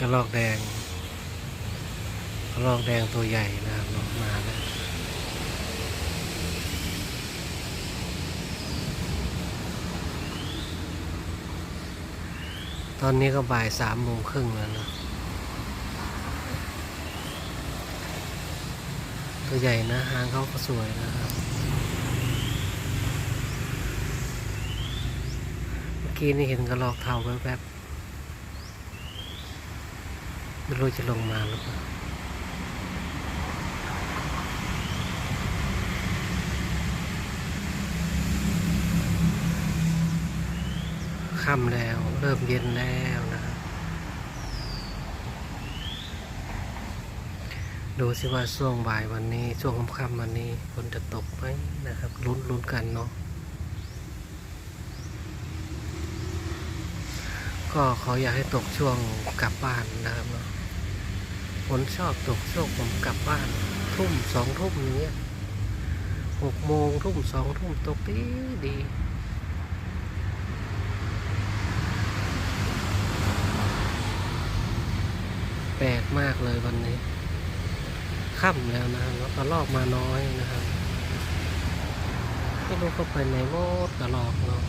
กระรอกแดงกระรอกแดงตัวใหญ่นะครับมาแล้วตอนนี้ก็บ่ายสามโมงครึ่งแล้วเนะตัวใหญ่นะหางเขาก็สวยนะครับ เมื่อกี้นี่เห็นกระรอกเทาแวบๆ ไม่รู้จะลงมาหรือเปล่าค่ำแล้ว เริ่มเย็นแล้วนะครับดูสิว่าช่วงบ่ายวันนี้ ช่วงค่ำๆวันนี้ฝนจะตกไหมนะครับลุ้นลุ้นกันเนาะก็เขาอยากให้ตกช่วงกลับบ้านนะครับเนาะ ฝนชอบตกช่วงผมกลับบ้าน ทุ่มสองทุ่มอย่างเงี้ยหกโมงทุ่มสองทุ่มตกดีดีแปลกมากเลยวันนี้ ค่ำแล้วนะครับแล้วก็ลอกมาน้อยนะครับไม่รู้เขาไปไหนโมดกระลอกเนาะ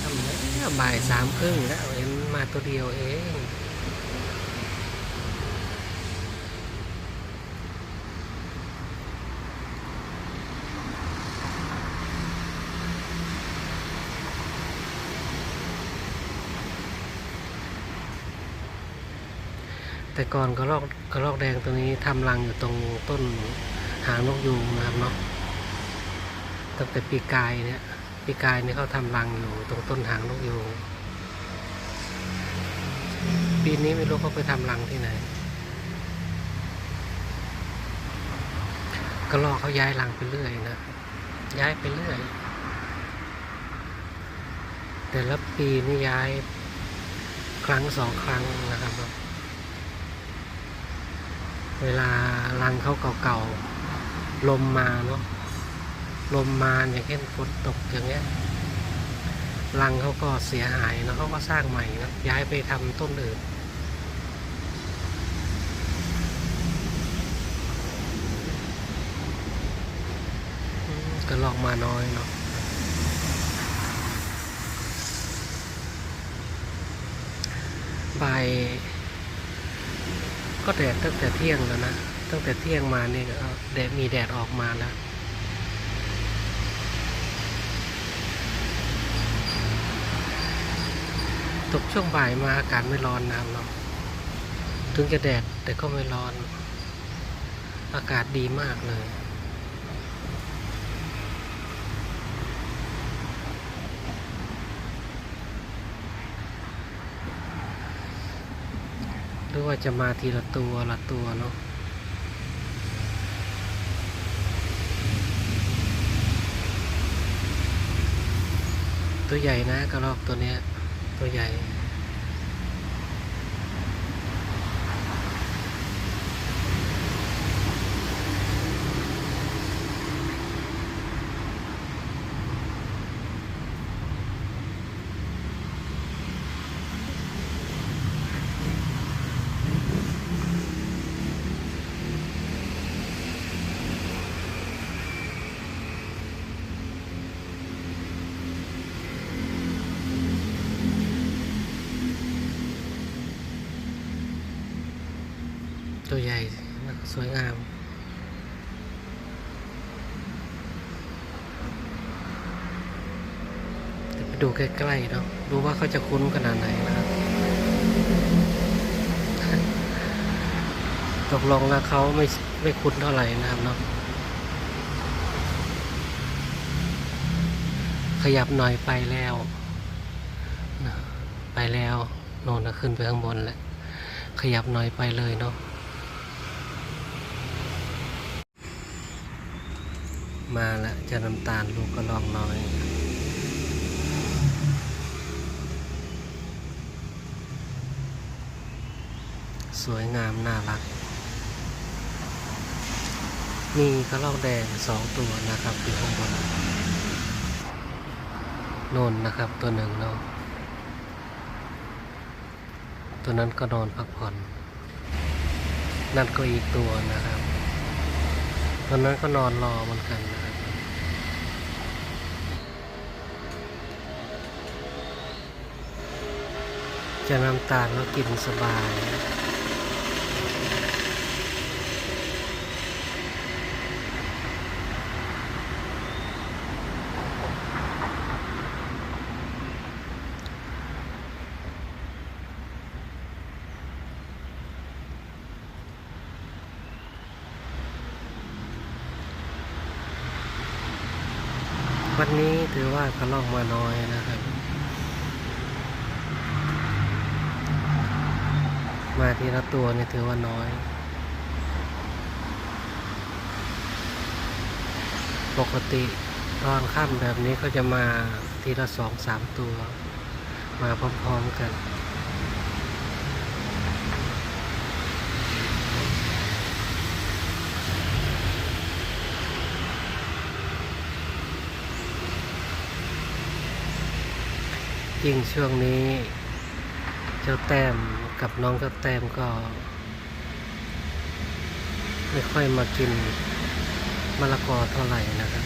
ทำแล้วบ่ายสามครึ่งแล้วเห็นมาตัวเดียวเอง แต่ก่อนกระรอกกระรอกแดงตัวนี้ทำรังอยู่ตรงต้นหางนกยูงนะครับเนาะตั้งแต่ปีกายเนี่ยปีกายเนี่ยเขาทำรังอยู่ตรงต้นหางนกยูงปีนี้ไม่รู้เขาไปทำรังที่ไหนกระรอกเขาย้ายรังไปเรื่อยนะย้ายไปเรื่อย แต่ละปีนี่ย้ายครั้งสองครั้งนะครับ เวลารังเขาเก่าๆ ลมมาเนาะ ลมมาอย่างเช่นฝนตกอย่างเงี้ย รังเขาก็เสียหายแล้วเขาก็สร้างใหม่นะย้ายไปทำต้นอื่นก็ลอกมาน้อยเนาะใบ ก็แดดตั้งแต่เที่ยงแล้วนะ ตั้งแต่เที่ยงมาเนี่ยแดดมีแดดออกมาแล้วตกช่วงบ่ายมาอากาศไม่ร้อนนะครับเนาะถึงจะแดดแต่ก็ไม่ร้อน อากาศดีมากเลย รือว่าจะมาทีละตัวละตัวเนาะตัวใหญ่นะกระรอกตัวเนี้ยตัวใหญ่ ใหญ่สวยงามไปดูใกล้ๆเนาะดูว่าเขาจะคุ้นขนาดไหนนะครับตกลงแล้วเขาไม่ไม่คุ้นเท่าไหร่นะครับเนาะขยับหน่อยไปแล้วนะไปแล้วโน่นนะขึ้นไปข้างบนแล้วขยับหน่อยไปเลยเนาะ มาแล้วจะน้ำตาลลูกก็ลองน้อย สวยงามน่ารัก มีกระรอกแดงสองตัวนะครับอยู่ข้างบนโน่นนะครับตัวหนึ่งเนาะตัวนั้นก็นอนพักผ่อน นั่นก็อีกตัวนะครับตัวนั้นก็นอนรอเหมือนกันนะครับ จะน้ำตาลก็กินสบายวันนี้ถือว่ากระลอกมาน้อยนะครับ มาทีละตัวนี่ถือว่าน้อย ปกติตอนค่ำแบบนี้ก็จะมาทีละสองสามตัว มาพร้อมๆกันยิ่งช่วงนี้ เจ้าแต้ม กับน้องเจ้าแต้มก็ ไม่ค่อยมากินมะละกอเท่าไหร่นะครับ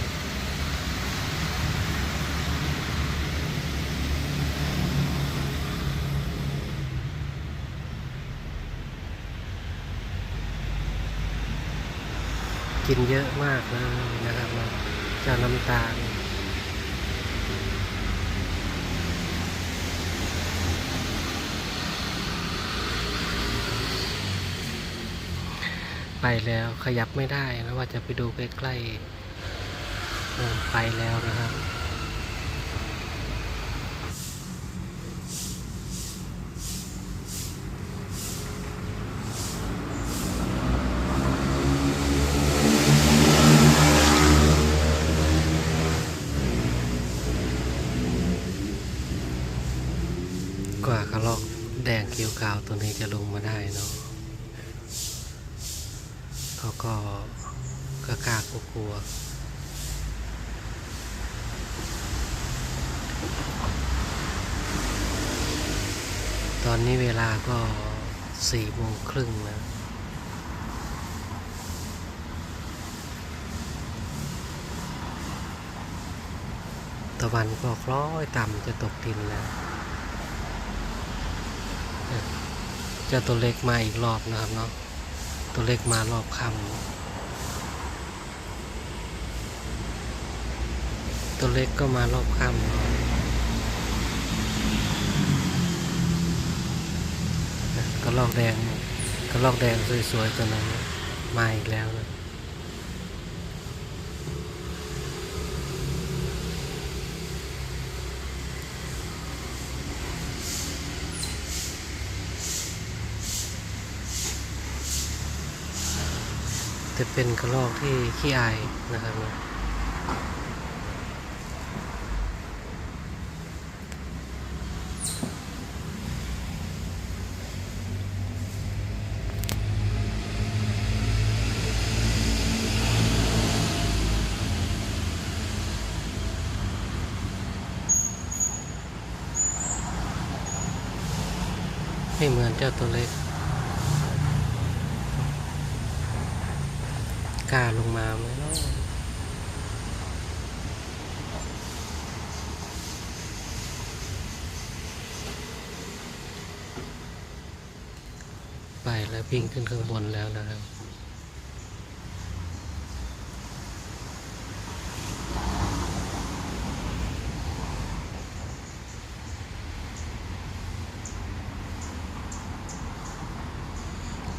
กินเยอะมากเลยนะครับเจ้าน้ำตาล ไปแล้วขยับไม่ได้นะว่าจะไปดูใกล้ๆเออไปแล้วนะครับ กว่ากระลอกแดงเขียวขาวตัวนี้จะลงมาได้เนาะ เขาก็กล้ากล้ากลัวตอนนี้เวลาก็สี่โมงครึ่งแล้วตะวันก็คล้อยต่ำจะตกดินแล้วจะตัวเล็กมาอีกรอบนะครับเนาะ ตัวเล็กมารอบค่ำตัวเล็กก็มารอบค่ำก็ลอกแดงก็ลอกแดงสวยๆตัวนั้นมาอีกแล้วนะ จะเป็นกระลอกที่ขี้อายนะครับนะไม่เหมือนเจ้าตัวเล็ก กล้าลงมาไหมเนาะไปแล้วพิงขึ้นข้างบนแล้วนะครับ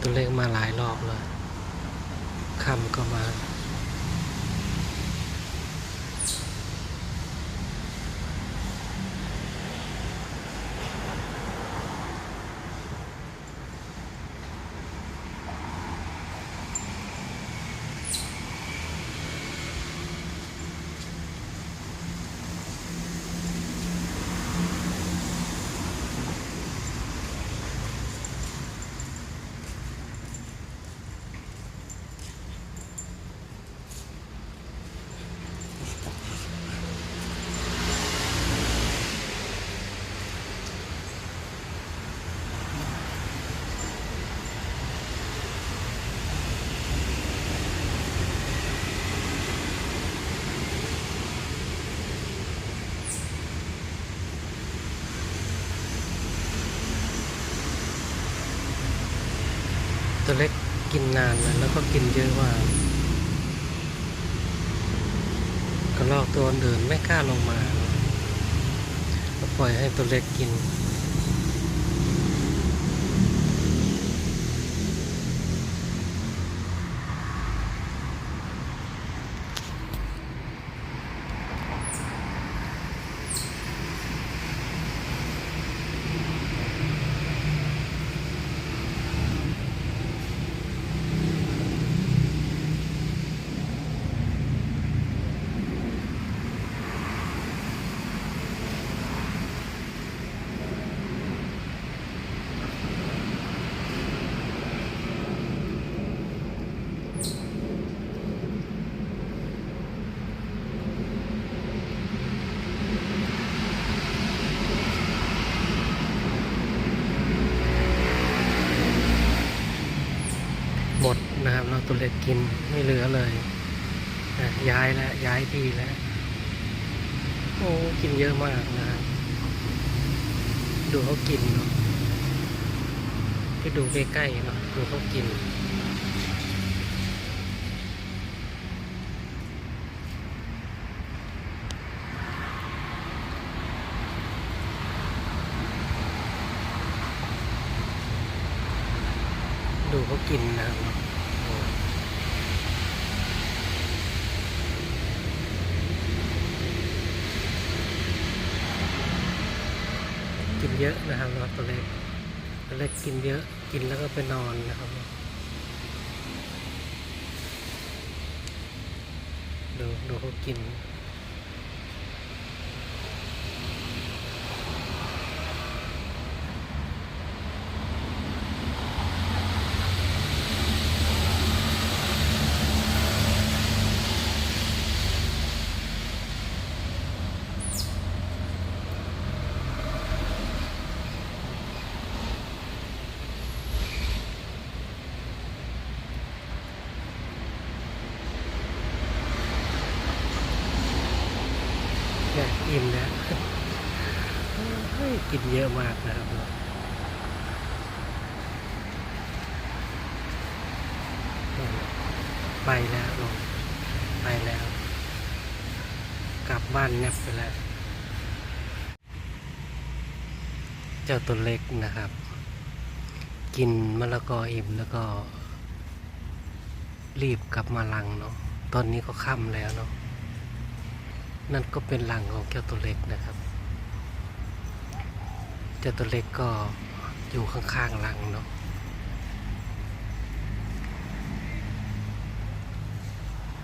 ตัวเลขมาหลายรอบเลย คำก็มา ตัวเล็กกินนานเลยแล้วก็กินเยอะมากกระลอกตัวเดินไม่กล้าลงมา ก็ปล่อยให้ตัวเล็กกิน ตัวเล็กกินไม่เหลือเลยย้ายแล้วย้ายที่แล้วโอ้กินเยอะมากนะ ดูเขากินเนาะไปดูใกล้ๆเนาะดูเขากิน ดูเขากินนะครับโอ้กิน เยอะนะครับเราตัวเล็กตัวเล็กกินเยอะกินแล้วก็ไปนอนนะครับ ดูดูเขากิน เนี่ยอิ่มแล้วเฮ้ยกิน เยอะมากนะครับไปแล้วลงไปแล้ว กลับบ้านเงียบไปแล้ว เจ้าตัวเล็กนะครับ กินมะละกออิ่มแล้วก็ รีบกลับมาลังเนาะตอนนี้ก็ค่ำแล้วเนาะนั่นก็เป็นหลังของเจ้าตัวเล็กนะครับ จ้าตัวเล็กก็อยู่ข้างๆหลังเนาะ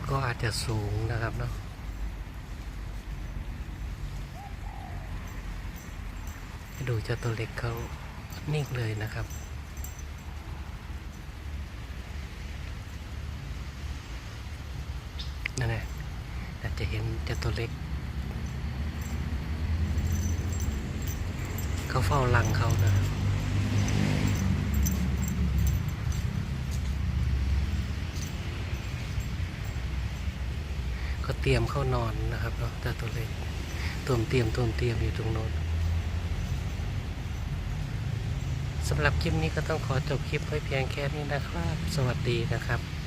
ก็อาจจะสูงนะครับเนาะดูเจ้าตัวเล็กเขานิ่งเลยนะครับนั่นแหละอาจจะเห็นเจ้าตัวเล็ก เฝ้ารังเขานะก็เตรียมเข้านอนนะครับเนาะเจ้าตัวเล็กตัวมเตรียมตัวมเตรียมอยู่ตรงโน้นสำหรับคลิปนี้ก็ต้องขอจบคลิปไว้เพียงแค่นี้นะครับ สวัสดีนะครับ